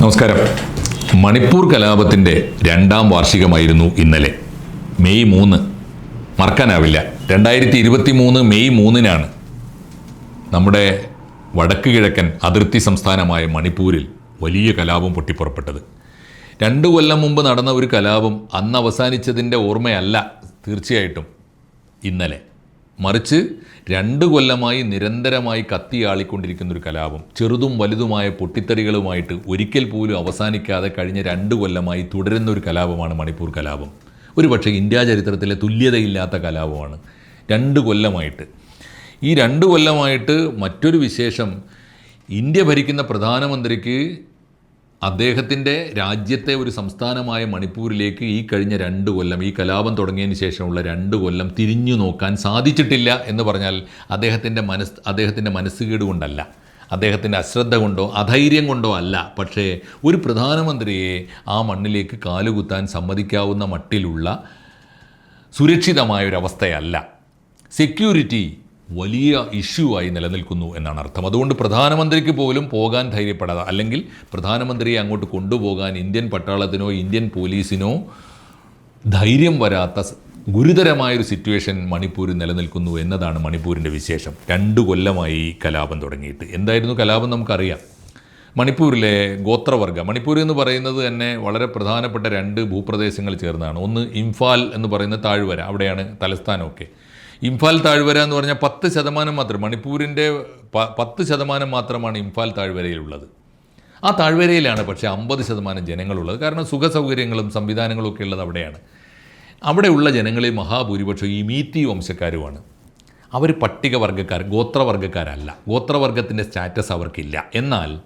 നമസ്കാരം. മണിപ്പൂർ കലാപത്തിന്റെ രണ്ടാം വാർഷികമായിരുന്നു ഇന്നലെ. മെയ് മൂന്ന്. മറക്കാനാവില്ല. രണ്ടായിരത്തി ഇരുപത്തി മൂന്ന് മെയ് മൂന്നിനാണ് നമ്മുടെ വടക്ക് കിഴക്കൻ അതിർത്തി സംസ്ഥാനമായ മണിപ്പൂരിൽ വലിയ കലാപം പൊട്ടിപ്പുറപ്പെട്ടത്. രണ്ട് കൊല്ലം മുമ്പ് നടന്ന ഒരു കലാപം അന്ന് അവസാനിച്ചതിന്റെ ഓർമ്മയല്ല തീർച്ചയായിട്ടും ഇന്നലെ. മറിച്ച് രണ്ട് കൊല്ലമായി നിരന്തരമായി കത്തിയാളിക്കൊണ്ടിരിക്കുന്ന ഒരു കലാപം. ചെറുതും വലുതുമായ പൊട്ടിത്തെറികളുമായിട്ട് ഒരിക്കൽ പോലും അവസാനിക്കാതെ കഴിഞ്ഞ രണ്ട് കൊല്ലമായി തുടരുന്ന ഒരു കലാപമാണ് മണിപ്പൂർ കലാപം. ഒരുപക്ഷെ ഇന്ത്യ ചരിത്രത്തിലെ തുല്യതയില്ലാത്ത കലാപമാണ്. രണ്ട് കൊല്ലമായിട്ട്. ഈ രണ്ട് കൊല്ലമായിട്ട് മറ്റൊരു വിശേഷം ഇന്ത്യ ഭരിക്കുന്ന പ്രധാനമന്ത്രിക്ക് അദ്ദേഹത്തിന്റെ രാജ്യത്തെ ഒരു സംസ്ഥാനമായ മണിപ്പൂരിലേക്ക് ഈ കഴിഞ്ഞ രണ്ട് കൊല്ലം ഈ കലാപം തുടങ്ങിയതിന് ശേഷമുള്ള രണ്ട് കൊല്ലം തിരിഞ്ഞു നോക്കാൻ സാധിച്ചിട്ടില്ല എന്ന് പറഞ്ഞാൽ അദ്ദേഹത്തിന്റെ മനസ് അദ്ദേഹത്തിന്റെ മനസ്സുകേട് കൊണ്ടല്ല. അദ്ദേഹത്തിന്റെ അശ്രദ്ധ കൊണ്ടോ അധൈര്യം കൊണ്ടോ അല്ല. പക്ഷേ ഒരു പ്രധാനമന്ത്രിയെ ആ മണ്ണിലേക്ക് കാലുകുത്താൻ സമ്മതിക്കാവുന്ന മട്ടിലുള്ള സുരക്ഷിതമായൊരവസ്ഥയല്ല. സെക്യൂരിറ്റി വലിയ ഇഷ്യൂ ആയി നിലനിൽക്കുന്നു എന്നാണ് അർത്ഥം. അതുകൊണ്ട് പ്രധാനമന്ത്രിക്ക് പോലും പോകാൻ ധൈര്യപ്പെടാതെ അല്ലെങ്കിൽ പ്രധാനമന്ത്രിയെ അങ്ങോട്ട് കൊണ്ടുപോകാൻ ഇന്ത്യൻ പട്ടാളത്തിനോ ഇന്ത്യൻ പോലീസിനോ ധൈര്യം വരാത്ത ഗുരുതരമായൊരു സിറ്റുവേഷൻ മണിപ്പൂരിൽ നിലനിൽക്കുന്നു എന്നതാണ് മണിപ്പൂരിന്റെ വിശേഷം. രണ്ട് കൊല്ലമായി കലാപം തുടങ്ങിയിട്ട്. എന്തായിരുന്നു കലാപം നമുക്കറിയാം. മണിപ്പൂരിലെ ഗോത്രവർഗ. മണിപ്പൂർ എന്ന് പറയുന്നത് തന്നെ വളരെ പ്രധാനപ്പെട്ട രണ്ട് ഭൂപ്രദേശങ്ങൾ ചേർന്നതാണ് ഒന്ന് ഇംഫാൽ എന്ന് പറയുന്ന താഴ്വര. അവിടെയാണ് തലസ്ഥാനമൊക്കെ. ഇംഫാൽ താഴ്വര എന്ന് പറഞ്ഞാൽ പത്ത് ശതമാനം മാത്രം മണിപ്പൂരിന്റെ പത്ത് ശതമാനം മാത്രമാണ് ഇംഫാൽ താഴ്വരയിലുള്ളത്. ആ താഴ്വരയിലാണ് പക്ഷേ അമ്പത് ശതമാനം ജനങ്ങളുള്ളത്. കാരണം സുഖ സൗകര്യങ്ങളും സംവിധാനങ്ങളും ഒക്കെ ഉള്ളത് അവിടെയാണ്. അവിടെയുള്ള ജനങ്ങളിൽ മഹാഭൂരിപക്ഷം ഈ മീത്തി വംശക്കാരുമാണ്. അവർ പട്ടികവർഗക്കാർ ഗോത്രവർഗക്കാരല്ല. ഗോത്രവർഗത്തിന്റെ സ്റ്റാറ്റസ് അവർക്കില്ല. എന്നാൽ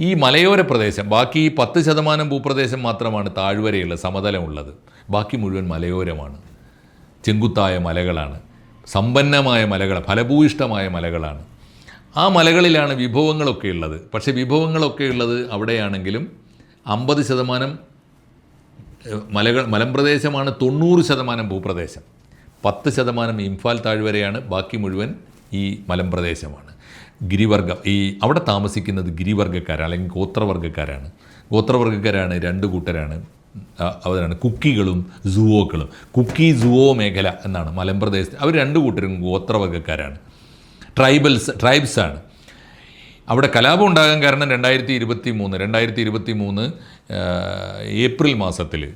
ഈ മലയോര പ്രദേശം ബാക്കി ഈ പത്ത് ശതമാനം ഭൂപ്രദേശം മാത്രമാണ് താഴ്വരയുള്ള സമതലമുള്ളത് ബാക്കി മുഴുവൻ മലയോരമാണ്. ചെങ്കുത്തായ മലകളാണ്. സമ്പന്നമായ മലകൾ ഫലഭൂയിഷ്ടമായ മലകളാണ്. ആ മലകളിലാണ് വിഭവങ്ങളൊക്കെ ഉള്ളത്. പക്ഷേ വിഭവങ്ങളൊക്കെ ഉള്ളത് അവിടെയാണെങ്കിലും അമ്പത് ശതമാനം മലകൾ മലമ്പ്രദേശമാണ് തൊണ്ണൂറ് ശതമാനം ഭൂപ്രദേശം. പത്ത് ശതമാനം ഇംഫാൽ താഴ്വരയാണ് ബാക്കി മുഴുവൻ ഈ മലമ്പ്രദേശമാണ്. ഗിരിവർഗം ഈ അവിടെ താമസിക്കുന്നത് ഗിരിവർഗക്കാരാണ് അല്ലെങ്കിൽ ഗോത്രവർഗക്കാരാണ് ഗോത്രവർഗക്കാരാണ് രണ്ട് കൂട്ടരാണ്. അവരാണ് കുക്കികളും സുവോക്കളും. കുക്കി സുവോ മേഖല എന്നാണ് മലമ്പ്രദേശത്ത് അവർ രണ്ട് കൂട്ടരും ഗോത്രവർഗക്കാരാണ്. ട്രൈബൽസ് ട്രൈബ്സാണ് അവിടെ കലാപം ഉണ്ടാകാൻ കാരണം രണ്ടായിരത്തി ഇരുപത്തി മൂന്ന് രണ്ടായിരത്തി ഇരുപത്തി മൂന്ന് ഏപ്രിൽ മാസത്തിൽ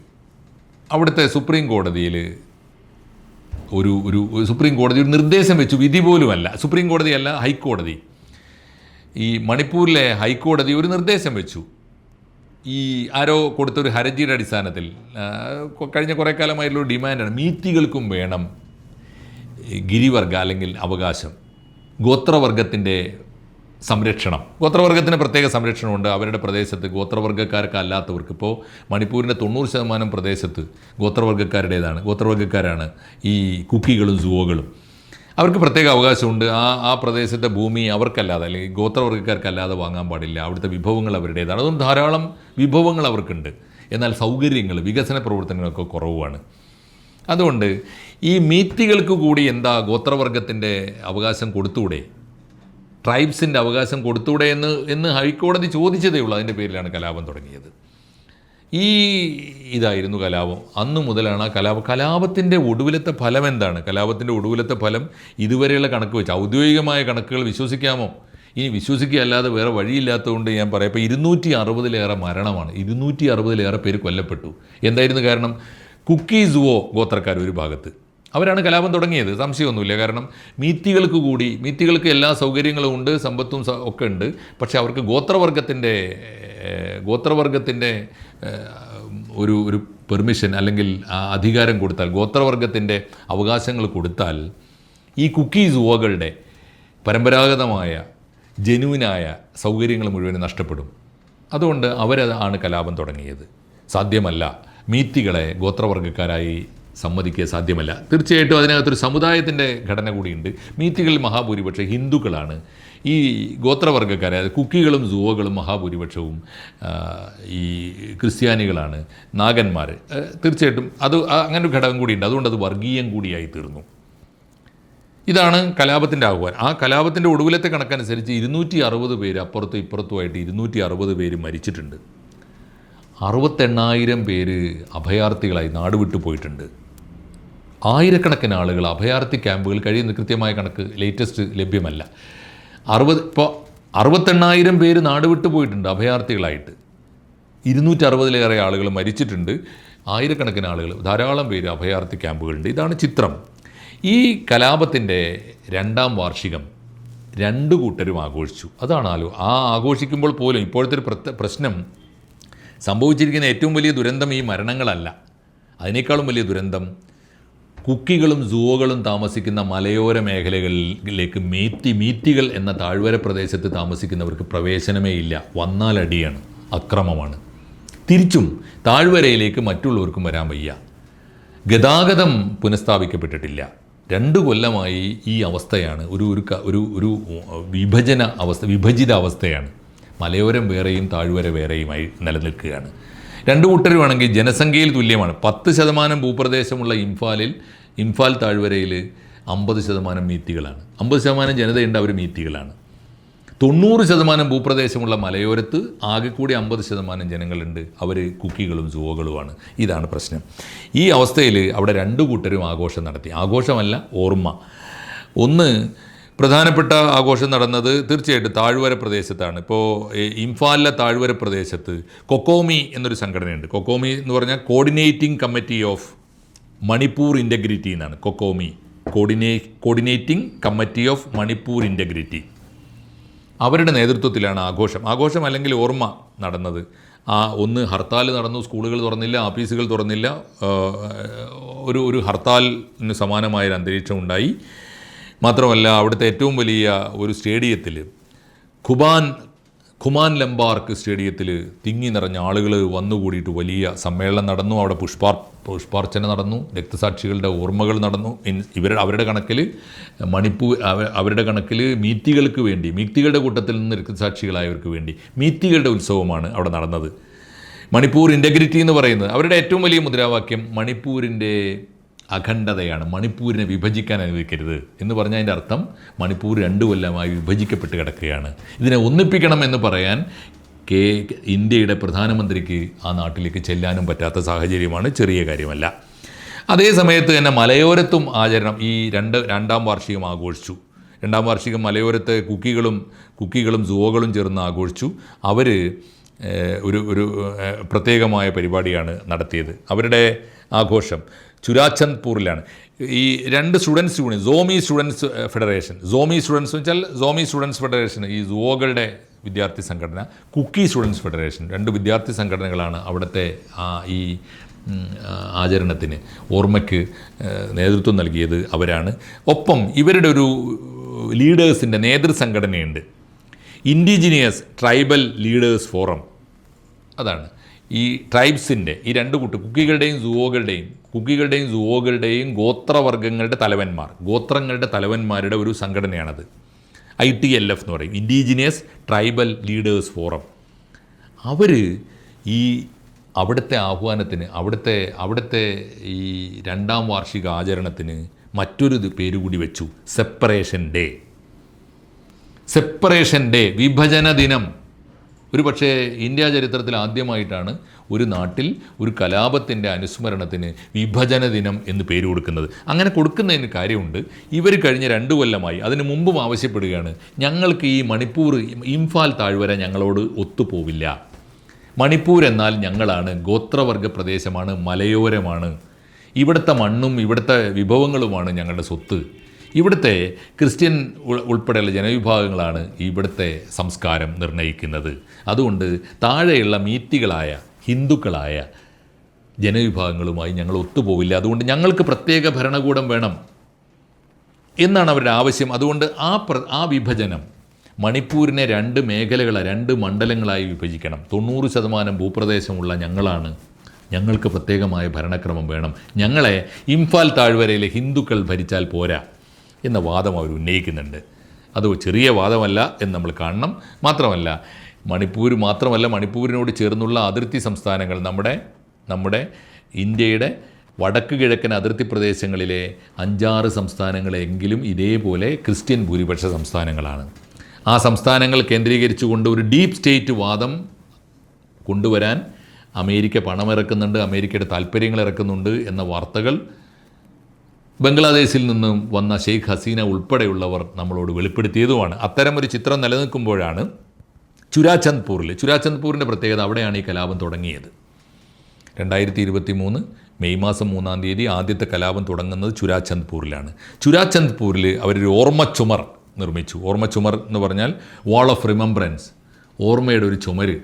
അവിടുത്തെ സുപ്രീം കോടതിയിൽ ഒരു ഒരു സുപ്രീം കോടതി ഒരു നിർദ്ദേശം വെച്ചു. വിധി പോലുമല്ല. സുപ്രീം കോടതിയല്ല ഹൈക്കോടതി. ഈ മണിപ്പൂരിലെ ഹൈക്കോടതി ഒരു നിർദ്ദേശം വെച്ചു. ഈ ആരോ കൊടുത്തൊരു ഹർജിയുടെ അടിസ്ഥാനത്തിൽ കഴിഞ്ഞ കുറേ കാലമായിട്ടുള്ള ഡിമാൻഡാണ്. മീറ്റികൾക്കും വേണം ഗിരിവർഗ അല്ലെങ്കിൽ അവകാശം. ഗോത്രവർഗത്തിന്റെ സംരക്ഷണം. ഗോത്രവർഗത്തിന് പ്രത്യേക സംരക്ഷണമുണ്ട്. അവരുടെ പ്രദേശത്ത് ഗോത്രവർഗക്കാർക്ക് അല്ലാത്തവർക്ക് ഇപ്പോൾ മണിപ്പൂരിന്റെ തൊണ്ണൂറ് ശതമാനം പ്രദേശത്ത് ഗോത്രവർഗക്കാരുടേതാണ് ഗോത്രവർഗക്കാരാണ് ഈ കുക്കികളും സുവോകളും. അവർക്ക് പ്രത്യേക അവകാശമുണ്ട്. ആ ആ പ്രദേശത്തെ ഭൂമി അവർക്കല്ലാതെ അല്ലെങ്കിൽ ഗോത്രവർഗക്കാർക്കല്ലാതെ വാങ്ങാൻ പാടില്ല. അവിടുത്തെ വിഭവങ്ങൾ അവരുടേതാണ്. അതുകൊണ്ട് ധാരാളം വിഭവങ്ങൾ അവർക്കുണ്ട്. എന്നാൽ സൗകര്യങ്ങൾ വികസന പ്രവർത്തനങ്ങളൊക്കെ കുറവുമാണ്. അതുകൊണ്ട് ഈ മീത്തികൾക്ക് കൂടി എന്താ ഗോത്രവർഗത്തിന്റെ അവകാശം കൊടുത്തൂടെ? ട്രൈബ്സിന്റെ അവകാശം കൊടുത്തൂടെ എന്ന് എന്ന് ഹൈക്കോടതി ചോദിച്ചതേ ഉള്ളൂ. അതിന്റെ പേരിലാണ് കലാപം തുടങ്ങിയത്. ഈ ഇതായിരുന്നു കലാപം. അന്നു മുതലാണ് ആ കലാപം. കലാപത്തിന്റെ ഒടുവിലത്തെ ഫലം എന്താണ്? കലാപത്തിന്റെ ഒടുവിലത്തെ ഫലം ഇതുവരെയുള്ള കണക്ക് വെച്ച്. ഔദ്യോഗികമായ കണക്കുകൾ വിശ്വസിക്കാമോ? ഇനി വിശ്വസിക്കുക അല്ലാതെ വേറെ വഴിയില്ലാത്തതുകൊണ്ട് ഞാൻ പറയാം. ഇപ്പോൾ ഇരുന്നൂറ്റി അറുപതിലേറെ മരണമാണ്. ഇരുന്നൂറ്റി അറുപതിലേറെ പേര് കൊല്ലപ്പെട്ടു. എന്തായിരുന്നു കാരണം? കുക്കി സുവോ ഗോത്രക്കാർ ഒരു ഭാഗത്ത്. അവരാണ് കലാപം തുടങ്ങിയത്. സംശയമൊന്നുമില്ല. കാരണം മീത്തികൾക്ക് കൂടി മീത്തികൾക്ക് എല്ലാ സൗകര്യങ്ങളും ഉണ്ട് സമ്പത്തും ഒക്കെ ഉണ്ട്. പക്ഷേ അവർക്ക് ഗോത്രവർഗത്തിന്റെ ഗോത്രവർഗത്തിന്റെ ഒരു ഒരു പെർമിഷൻ അല്ലെങ്കിൽ അധികാരം കൊടുത്താൽ ഗോത്രവർഗത്തിന്റെ അവകാശങ്ങൾ കൊടുത്താൽ ഈ കുക്കീസ് ഓകളുടെ പരമ്പരാഗതമായ ജനുവിനായ സൗകര്യങ്ങൾ മുഴുവൻ നഷ്ടപ്പെടും. അതുകൊണ്ട് അവരതാണ് കലാപം തുടങ്ങിയത്. സാധ്യമല്ല. മീത്തികളെ ഗോത്രവർഗക്കാരായി സമ്മതിക്കുക സാധ്യമല്ല. തീർച്ചയായിട്ടും അതിനകത്തൊരു സമുദായത്തിന്റെ ഘടന കൂടിയുണ്ട്. മീത്തികളിൽ മഹാഭൂരിപക്ഷം ഹിന്ദുക്കളാണ്. ഈ ഗോത്രവർഗക്കാരെ അതായത് കുക്കികളും സുവകളും മഹാഭൂരിപക്ഷവും ഈ ക്രിസ്ത്യാനികളാണ് നാഗന്മാർ തീർച്ചയായിട്ടും അത് അങ്ങനെ ഒരു ഘടകം കൂടിയുണ്ട്. അതുകൊണ്ട് അത് വർഗീയം കൂടിയായി തീർന്നു. ഇതാണ് കലാപത്തിന്റെ ആഹ്വാനം. ആ കലാപത്തിന്റെ ഒടുവിലത്തെ കണക്കനുസരിച്ച് ഇരുന്നൂറ്റി അറുപത് പേര് അപ്പുറത്തും ഇപ്പുറത്തുമായിട്ട് ഇരുന്നൂറ്റി അറുപത് പേര് മരിച്ചിട്ടുണ്ട്. അറുപത്തെണ്ണായിരം പേര് അഭയാർത്ഥികളായി നാടുവിട്ടു പോയിട്ടുണ്ട്. ആയിരക്കണക്കിന് ആളുകൾ അഭയാർത്ഥി ക്യാമ്പുകൾ കഴിയുന്ന കൃത്യമായ കണക്ക് ലേറ്റസ്റ്റ് ലഭ്യമല്ല. അറുപത് ഇപ്പോൾ അറുപത്തെണ്ണായിരം പേര് നാടുവിട്ടു പോയിട്ടുണ്ട് അഭയാർത്ഥികളായിട്ട്. ഇരുന്നൂറ്റി അറുപതിലേറെ ആളുകൾ മരിച്ചിട്ടുണ്ട്. ആയിരക്കണക്കിന് ആളുകൾ ധാരാളം പേര് അഭയാർത്ഥി ക്യാമ്പുകളുണ്ട്. ഇതാണ് ചിത്രം. ഈ കലാപത്തിന്റെ രണ്ടാം വാർഷികം രണ്ട് കൂട്ടരും ആഘോഷിച്ചു. അതാണാലോ ആ ആഘോഷിക്കുമ്പോൾ പോലും ഇപ്പോഴത്തെ ഒരു പ്രശ്നം സംഭവിച്ചിരിക്കുന്ന ഏറ്റവും വലിയ ദുരന്തം ഈ മരണങ്ങളല്ല. അതിനേക്കാളും വലിയ ദുരന്തം കുക്കികളും സൂവകളും താമസിക്കുന്ന മലയോര മേഖലകളിലേക്ക് മീറ്റി മീറ്റികൾ എന്ന താഴ്വര പ്രദേശത്ത് താമസിക്കുന്നവർക്ക് പ്രവേശനമേ ഇല്ല. വന്നാൽ അടിയാണ് അക്രമമാണ്. തിരിച്ചും താഴ്വരയിലേക്ക് മറ്റുള്ളവർക്കും വരാൻ വയ്യ. ഗതാഗതം പുനഃസ്ഥാപിക്കപ്പെട്ടിട്ടില്ല. രണ്ട് കൊല്ലമായി ഈ അവസ്ഥയാണ്. ഒരു ഒരു ഒരു ഒരു വിഭജന അവസ്ഥ വിഭജിത അവസ്ഥയാണ്. മലയോരം വേറെയും താഴ്വര വേറെയുമായി നിലനിൽക്കുകയാണ്. രണ്ടു വേണമെങ്കിൽ ജനസംഖ്യയിൽ തുല്യമാണ്. പത്ത് ശതമാനം ഭൂപ്രദേശമുള്ള ഇംഫാലിൽ ഇംഫാൽ താഴ്വരയിൽ അമ്പത് ശതമാനം മീത്തികളാണ്. അമ്പത് ശതമാനം ജനതയുണ്ട് അവർ മീത്തികളാണ്. തൊണ്ണൂറ് ശതമാനം ഭൂപ്രദേശമുള്ള മലയോരത്ത് ആകെ കൂടി അമ്പത് ശതമാനം ജനങ്ങളുണ്ട് അവർ കുക്കികളും സുവകളുമാണ്. ഇതാണ് പ്രശ്നം. ഈ അവസ്ഥയിൽ അവിടെ രണ്ട് കൂട്ടരും ആഘോഷം നടത്തി. ആഘോഷമല്ല ഓർമ്മ. ഒന്ന് പ്രധാനപ്പെട്ട ആഘോഷം നടന്നത് തീർച്ചയായിട്ടും താഴ്വര പ്രദേശത്താണ്. ഇപ്പോൾ ഇംഫാലിലെ താഴ്വര പ്രദേശത്ത് കൊക്കോമി എന്നൊരു സംഘടനയുണ്ട്. കൊക്കോമി എന്ന് പറഞ്ഞാൽ coordinating committee of Manipur integrity എന്നാണ്. കൊക്കോമി. കോർഡിനേ coordinating committee of Manipur integrity അവരുടെ നേതൃത്വത്തിലാണ് ആഘോഷം. ആഘോഷം അല്ലെങ്കിൽ ഓർമ്മ നടന്നത്. ആ ഒന്ന് ഹർത്താൽ നടന്നു സ്കൂളുകൾ തുറന്നില്ല ഓഫീസുകൾ തുറന്നില്ല ഒരു ഒരു ഹർത്താലിന് സമാനമായൊരു അന്തരീക്ഷം ഉണ്ടായി. മാത്രമല്ല അവിടുത്തെ ഏറ്റവും വലിയ ഒരു സ്റ്റേഡിയത്തിൽ ഖുബാൻ ഖുമാൻ ലംബാർക്ക് സ്റ്റേഡിയത്തിൽ തിങ്ങി നിറഞ്ഞ ആളുകൾ വന്നുകൂടിയിട്ട് വലിയ സമ്മേളനം നടന്നു. അവിടെ പുഷ്പാർ പുഷ്പാർച്ചന നടന്നു. രക്തസാക്ഷികളുടെ ഓർമ്മകൾ നടന്നു. ഇവർ അവരുടെ കണക്കിൽ മണിപ്പൂർ അവരുടെ കണക്കിൽ മീത്തികൾക്ക് വേണ്ടി മീത്തികളുടെ കൂട്ടത്തിൽ നിന്ന് രക്തസാക്ഷികളായവർക്ക് വേണ്ടി മീത്തികളുടെ ഉത്സവമാണ് അവിടെ നടന്നത്. മണിപ്പൂർ ഇന്റഗ്രിറ്റി എന്ന് പറയുന്നത്. അവരുടെ ഏറ്റവും വലിയ മുദ്രാവാക്യം മണിപ്പൂരിന്റെ അഖണ്ഡതയാണ്. മണിപ്പൂരിനെ വിഭജിക്കാൻ അനുവദിക്കരുത് എന്ന് പറഞ്ഞാൽ അതിന്റെ അർത്ഥം മണിപ്പൂർ രണ്ടു കൊല്ലമായി വിഭജിക്കപ്പെട്ട് കിടക്കുകയാണ്. ഇതിനെ ഒന്നിപ്പിക്കണം എന്ന് പറയാൻ കെ ഇന്ത്യയുടെ പ്രധാനമന്ത്രിക്ക് ആ നാട്ടിലേക്ക് ചെല്ലാനും പറ്റാത്ത സാഹചര്യമാണ് ചെറിയ കാര്യമല്ല. അതേ സമയത്ത് തന്നെ മലയോരത്തും ആചരണം ഈ രണ്ട് രണ്ടാം വാർഷികം ആഘോഷിച്ചു. രണ്ടാം വാർഷികം മലയോരത്തെ കുക്കികളും കുക്കികളും സുവകളും ചേർന്ന് ആഘോഷിച്ചു. അവർ ഒരു ഒരു പ്രത്യേകമായ പരിപാടിയാണ് നടത്തിയത്. അവരുടെ ആഘോഷം ചുരാചന്ദ്പൂരിലാണ് ഈ രണ്ട് students union Zomi students federation Zomi students വെച്ചാൽ സോമി സ്റ്റുഡൻസ് ഫെഡറേഷൻ ഈ സുവോകളുടെ വിദ്യാർത്ഥി സംഘടന. കുക്കി സ്റ്റുഡൻസ് ഫെഡറേഷൻ രണ്ട് വിദ്യാർത്ഥി സംഘടനകളാണ് അവിടുത്തെ ഈ ആചരണത്തിന് ഓർമ്മയ്ക്ക് നേതൃത്വം നൽകിയത് അവരാണ്. ഒപ്പം ഇവരുടെ ഒരു ലീഡേഴ്സിന്റെ നേതൃസംഘടനയുണ്ട് ഇൻഡിജിനിയസ് ട്രൈബൽ ലീഡേഴ്സ് ഫോറം അതാണ്. ഈ ട്രൈബ്സിന്റെ ഈ രണ്ട് കൂട്ട് കുക്കികളുടെയും സുവോകളുടെയും കുക്കികളുടെയും സുവോകളുടെയും ഗോത്രവർഗങ്ങളുടെ തലവന്മാർ ഗോത്രങ്ങളുടെ തലവന്മാരുടെ ഒരു സംഘടനയാണത്. ഐ ടി എൽ എഫ് എന്ന് പറയും ഇൻഡിജിനിയസ് ട്രൈബൽ ലീഡേഴ്സ് ഫോറം അവർ ഈ അവിടുത്തെ ആഹ്വാനത്തിന് അവിടുത്തെ അവിടുത്തെ ഈ രണ്ടാം വാർഷിക ആചരണത്തിന് മറ്റൊരു പേര് കൂടി വെച്ചു സെപ്പറേഷൻ ഡേ സെപ്പറേഷൻ ഡേ വിഭജന ദിനം. ഒരു പക്ഷേ ഇന്ത്യ ചരിത്രത്തിൽ ആദ്യമായിട്ടാണ് ഒരു നാട്ടിൽ ഒരു കലാപത്തിന്റെ അനുസ്മരണത്തിന് വിഭജന ദിനം എന്ന് പേര് കൊടുക്കുന്നത്. അങ്ങനെ കൊടുക്കുന്നതിന് കാര്യമുണ്ട്. ഇവർ കഴിഞ്ഞ രണ്ട് കൊല്ലമായി അതിന് മുമ്പും ആവശ്യപ്പെടുകയാണ് ഞങ്ങൾക്ക് ഈ മണിപ്പൂർ ഇംഫാൽ താഴ്വര ഞങ്ങളോട് ഒത്തുപോവില്ല. മണിപ്പൂർ എന്നാൽ ഞങ്ങളാണ് ഗോത്രവർഗ പ്രദേശമാണ് മലയോരമാണ്. ഇവിടുത്തെ മണ്ണും ഇവിടുത്തെ വിഭവങ്ങളുമാണ് ഞങ്ങളുടെ സ്വത്ത്. ഇവിടുത്തെ ക്രിസ്ത്യൻ ഉൾപ്പെടെയുള്ള ജനവിഭാഗങ്ങളാണ് ഇവിടുത്തെ സംസ്കാരം നിർണയിക്കുന്നത് അതുകൊണ്ട് താഴെയുള്ള മീറ്റികളായ ഹിന്ദുക്കളായ ജനവിഭാഗങ്ങളുമായി ഞങ്ങൾ ഒത്തുപോവില്ല. അതുകൊണ്ട് ഞങ്ങൾക്ക് പ്രത്യേക ഭരണകൂടം വേണം എന്നാണ് അവരുടെ ആവശ്യം. അതുകൊണ്ട് ആ പ്ര ആ വിഭജനം മണിപ്പൂരിനെ രണ്ട് മേഖലകളെ രണ്ട് മണ്ഡലങ്ങളായി വിഭജിക്കണം. തൊണ്ണൂറ് ശതമാനം ഭൂപ്രദേശമുള്ള ഞങ്ങളാണ്. ഞങ്ങൾക്ക് പ്രത്യേകമായ ഭരണക്രമം വേണം. ഞങ്ങളെ ഇംഫാൽ താഴ്വരയിലെ ഹിന്ദുക്കൾ ഭരിച്ചാൽ പോരാ. എന്ന വാദം അവർ ഉന്നയിക്കുന്നുണ്ട്. അത് ചെറിയ വാദമല്ല എന്ന് നമ്മൾ കാണണം. മാത്രമല്ല മണിപ്പൂർ മാത്രമല്ല മണിപ്പൂരിനോട് ചേർന്നുള്ള അതിർത്തി സംസ്ഥാനങ്ങൾ നമ്മുടെ നമ്മുടെ ഇന്ത്യയുടെ വടക്ക് കിഴക്കൻ അതിർത്തി പ്രദേശങ്ങളിലെ അഞ്ചാറ് സംസ്ഥാനങ്ങളെങ്കിലും ഇതേപോലെ ക്രിസ്ത്യൻ ഭൂരിപക്ഷ സംസ്ഥാനങ്ങളാണ്. ആ സംസ്ഥാനങ്ങൾ കേന്ദ്രീകരിച്ചുകൊണ്ട് ഒരു ഡീപ്പ് സ്റ്റേറ്റ് വാദം കൊണ്ടുവരാൻ അമേരിക്ക പണമിറക്കുന്നുണ്ട് അമേരിക്കയുടെ താല്പര്യങ്ങൾ ഇറക്കുന്നുണ്ട് എന്ന വാർത്തകൾ ബംഗ്ലാദേശിൽ നിന്നും വന്ന ഷെയ്ഖ് ഹസീന ഉൾപ്പെടെയുള്ളവർ നമ്മളോട് വെളിപ്പെടുത്തിയതുമാണ്. അത്തരം ഒരു ചിത്രം നിലനിൽക്കുമ്പോഴാണ് ചുരാചന്ദ്പൂരിൽ ചുരാചന്ദ്പൂരിന്റെ പ്രത്യേകത അവിടെയാണ് ഈ കലാപം തുടങ്ങിയത്. രണ്ടായിരത്തി ഇരുപത്തി മൂന്ന് മെയ് മാസം മൂന്നാം തീയതി ആദ്യത്തെ കലാപം തുടങ്ങുന്നത് ചുരാചന്ദ്പൂരിലാണ് ചുരാചന്ദ്പൂരിൽ അവരൊരു ഓർമ്മച്ചുമർ നിർമ്മിച്ചു. ഓർമ്മച്ചുമർ എന്ന് പറഞ്ഞാൽ വാൾ ഓഫ് റിമംബ്രൻസ് ഓർമ്മയുടെ ഒരു ചുമര്.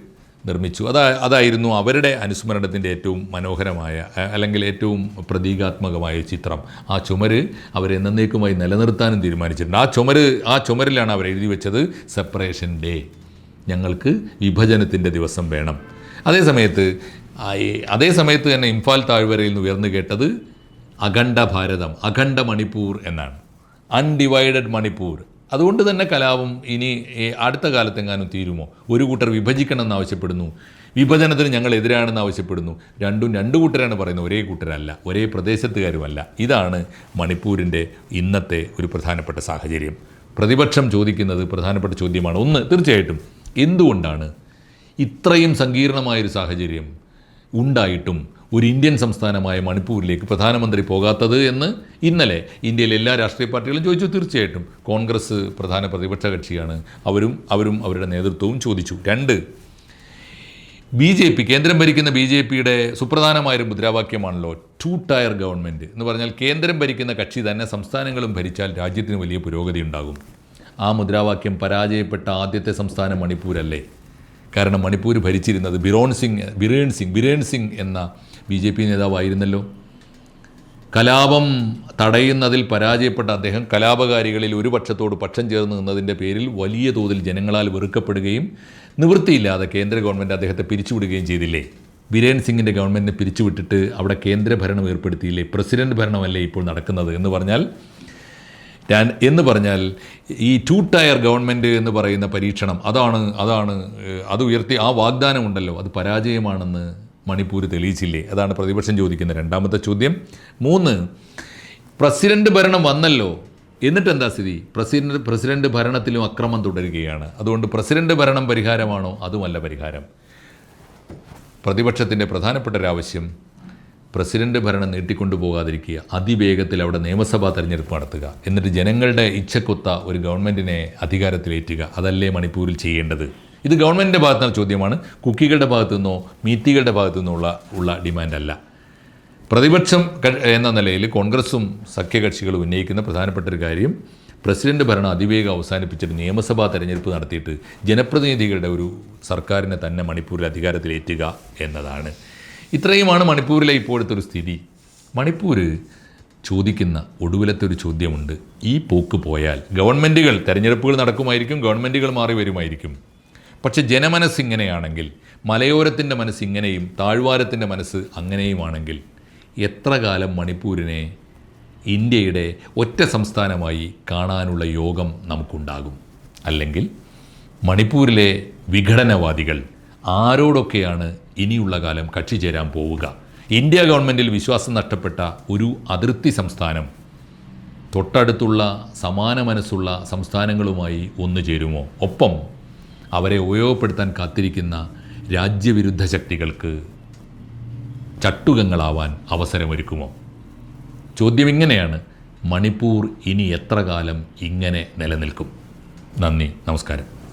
നിർമ്മിച്ചു. അതാ അതായിരുന്നു അവരുടെ അനുസ്മരണത്തിന്റെ ഏറ്റവും മനോഹരമായ അല്ലെങ്കിൽ ഏറ്റവും പ്രതീകാത്മകമായ ചിത്രം. ആ ചുമര് അവരെന്നേക്കുമായി നിലനിർത്താനും തീരുമാനിച്ചിട്ടുണ്ട്. ആ ചുമര് ആ ചുമരിലാണ് അവർ എഴുതി വെച്ചത് സെപ്പറേഷൻ ഡേ ഞങ്ങൾക്ക് വിഭജനത്തിന്റെ ദിവസം വേണം. അതേ സമയത്ത് അതേ സമയത്ത് തന്നെ ഇംഫാൽ താഴ്വരയിൽ നിന്ന് ഉയർന്നു കേട്ടത് അഖണ്ഡ ഭാരതം അഖണ്ഡ മണിപ്പൂർ എന്നാണ്. അൺഡിവൈഡഡ് മണിപ്പൂർ. അതുകൊണ്ട് തന്നെ കലാപം ഇനി അടുത്ത കാലത്തെങ്ങാനും തീരുമോ? ഒരു കൂട്ടർ വിഭജിക്കണമെന്ന് ആവശ്യപ്പെടുന്നു. വിഭജനത്തിന് ഞങ്ങൾ എതിരാണെന്ന് ആവശ്യപ്പെടുന്നു. രണ്ടും രണ്ട് കൂട്ടരാണ് പറയുന്നത്. ഒരേ കൂട്ടരല്ല ഒരേ പ്രദേശത്തുകാരുമല്ല. ഇതാണ് മണിപ്പൂരിന്റെ ഇന്നത്തെ ഒരു പ്രധാനപ്പെട്ട സാഹചര്യം. പ്രതിപക്ഷം ചോദിക്കുന്നത് പ്രധാനപ്പെട്ട ചോദ്യമാണ്. ഒന്ന് തീർച്ചയായിട്ടും എന്തുകൊണ്ടാണ് ഇത്രയും സങ്കീർണമായൊരു സാഹചര്യം ഉണ്ടായിട്ടും ഒരു ഇന്ത്യൻ സംസ്ഥാനമായ മണിപ്പൂരിലേക്ക് പ്രധാനമന്ത്രി പോകാത്തത് എന്ന് ഇന്നലെ ഇന്ത്യയിലെ എല്ലാ രാഷ്ട്രീയ പാർട്ടികളും ചോദിച്ചു. തീർച്ചയായിട്ടും കോൺഗ്രസ് പ്രധാന പ്രതിപക്ഷ കക്ഷിയാണ്. അവരും അവരും അവരുടെ നേതൃത്വവും ചോദിച്ചു. രണ്ട് ബി ജെ പി കേന്ദ്രം ഭരിക്കുന്ന ബി ജെ പിയുടെ സുപ്രധാനമായൊരു മുദ്രാവാക്യമാണല്ലോ ടു ടയർ ഗവൺമെന്റ് എന്ന് പറഞ്ഞാൽ കേന്ദ്രം ഭരിക്കുന്ന കക്ഷി തന്നെ സംസ്ഥാനങ്ങളും ഭരിച്ചാൽ രാജ്യത്തിന് വലിയ പുരോഗതി ഉണ്ടാകും. ആ മുദ്രാവാക്യം പരാജയപ്പെട്ട ആദ്യത്തെ സംസ്ഥാനം മണിപ്പൂരല്ലേ? കാരണം മണിപ്പൂർ ഭരിച്ചിരുന്നത് ബിറോൺ സിംഗ് ബിരേൺ സിംഗ് ബിരേൺ സിംഗ് എന്ന ബി ജെ പി നേതാവായിരുന്നല്ലോ. കലാപം തടയുന്നതിൽ പരാജയപ്പെട്ട അദ്ദേഹം കലാപകാരികളിൽ ഒരു പക്ഷത്തോട് പക്ഷം ചേർന്ന് നിന്നതിന്റെ പേരിൽ വലിയ തോതിൽ ജനങ്ങളാൽ വെറുക്കപ്പെടുകയും നിവൃത്തിയില്ലാതെ കേന്ദ്ര ഗവൺമെന്റ് അദ്ദേഹത്തെ പിരിച്ചുവിടുകയും ചെയ്തില്ലേ? ബിരേൻ സിംഗിന്റെ ഗവൺമെന്റിനെ പിരിച്ചുവിട്ടിട്ട് അവിടെ കേന്ദ്ര ഭരണം ഏർപ്പെടുത്തിയില്ലേ? പ്രസിഡന്റ് ഭരണമല്ലേ ഇപ്പോൾ നടക്കുന്നത് എന്ന് പറഞ്ഞാൽ ഞാൻ എന്ന് പറഞ്ഞാൽ ഈ ടു ടയർ ഗവൺമെന്റ് എന്ന് പറയുന്ന പരീക്ഷണം അതാണ് അതാണ് അത് ഉയർത്തി ആ വാഗ്ദാനമുണ്ടല്ലോ. അത് പരാജയമാണെന്ന് മണിപ്പൂർ തെളിയിച്ചില്ലേ? അതാണ് പ്രതിപക്ഷം ചോദിക്കുന്ന രണ്ടാമത്തെ ചോദ്യം. മൂന്ന് പ്രസിഡന്റ് ഭരണം വന്നല്ലോ. എന്നിട്ട് എന്താ സ്ഥിതി? പ്രസിഡന്റ് പ്രസിഡന്റ് ഭരണത്തിലും അക്രമം തുടരുകയാണ്. അതുകൊണ്ട് പ്രസിഡന്റ് ഭരണം പരിഹാരമാണോ? അതുമല്ല പരിഹാരം. പ്രതിപക്ഷത്തിന്റെ പ്രധാനപ്പെട്ട ഒരു ആവശ്യം പ്രസിഡന്റ് ഭരണം നീട്ടിക്കൊണ്ടു പോകാതിരിക്കുക അതിവേഗത്തിൽ അവിടെ നിയമസഭാ തെരഞ്ഞെടുപ്പ് നടത്തുക. എന്നിട്ട് ജനങ്ങളുടെ ഇച്ഛക്കൊത്ത ഒരു ഗവൺമെന്റിനെ അധികാരത്തിലേറ്റുക. അതല്ലേ മണിപ്പൂരിൽ ചെയ്യേണ്ടത്? ഇത് ഗവൺമെന്റിന്റെ ഭാഗത്തു നിന്നുള്ള ചോദ്യമാണ്. കുക്കികളുടെ ഭാഗത്തു നിന്നോ മീറ്റികളുടെ ഭാഗത്തു നിന്നുള്ള ഉള്ള ഡിമാൻഡല്ല. പ്രതിപക്ഷം എന്ന നിലയിൽ കോൺഗ്രസും സഖ്യകക്ഷികളും ഉന്നയിക്കുന്ന പ്രധാനപ്പെട്ട ഒരു കാര്യം പ്രസിഡന്റ് ഭരണം അതിവേഗം അവസാനിപ്പിച്ചിട്ട് നിയമസഭാ തെരഞ്ഞെടുപ്പ് നടത്തിയിട്ട് ജനപ്രതിനിധികളുടെ ഒരു സർക്കാരിനെ തന്നെ മണിപ്പൂരിൽ അധികാരത്തിലേറ്റുക എന്നതാണ്. ഇത്രയുമാണ് മണിപ്പൂരിലെ ഇപ്പോഴത്തെ ഒരു സ്ഥിതി. മണിപ്പൂർ ചോദിക്കുന്ന ഒടുവിലത്തെ ഒരു ചോദ്യമുണ്ട്. ഈ പോക്ക് പോയാൽ ഗവൺമെന്റുകൾ തെരഞ്ഞെടുപ്പുകൾ നടക്കുമായിരിക്കും ഗവൺമെന്റുകൾ മാറി വരുമായിരിക്കും. പക്ഷെ ജനമനസ് ഇങ്ങനെയാണെങ്കിൽ മലയോരത്തിന്റെ മനസ്സ് ഇങ്ങനെയും താഴ്വാരത്തിന്റെ മനസ്സ് അങ്ങനെയുമാണെങ്കിൽ എത്ര കാലം മണിപ്പൂരിനെ ഇന്ത്യയുടെ ഒറ്റ സംസ്ഥാനമായി കാണാനുള്ള യോഗം നമുക്കുണ്ടാകും? അല്ലെങ്കിൽ മണിപ്പൂരിലെ വിഘടനവാദികൾ ആരോടൊക്കെയാണ് ഇനിയുള്ള കാലം കക്ഷി ചേരാൻ പോവുക? ഇന്ത്യ ഗവൺമെന്റിൽ വിശ്വാസം നഷ്ടപ്പെട്ട ഒരു അതിർത്തി സംസ്ഥാനം തൊട്ടടുത്തുള്ള സമാന മനസ്സുള്ള സംസ്ഥാനങ്ങളുമായി ഒന്നു ചേരുമോ? ഒപ്പം അവരെ ഉപയോഗപ്പെടുത്താൻ കാത്തിരിക്കുന്ന രാജ്യവിരുദ്ധ ശക്തികൾക്ക് ചട്ടുകങ്ങളാവാൻ അവസരമൊരുക്കുമോ? ചോദ്യം ഇങ്ങനെയാണ്. മണിപ്പൂർ ഇനി എത്ര കാലം ഇങ്ങനെ നിലനിൽക്കും? നന്ദി നമസ്കാരം.